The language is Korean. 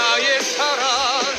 나의 사랑.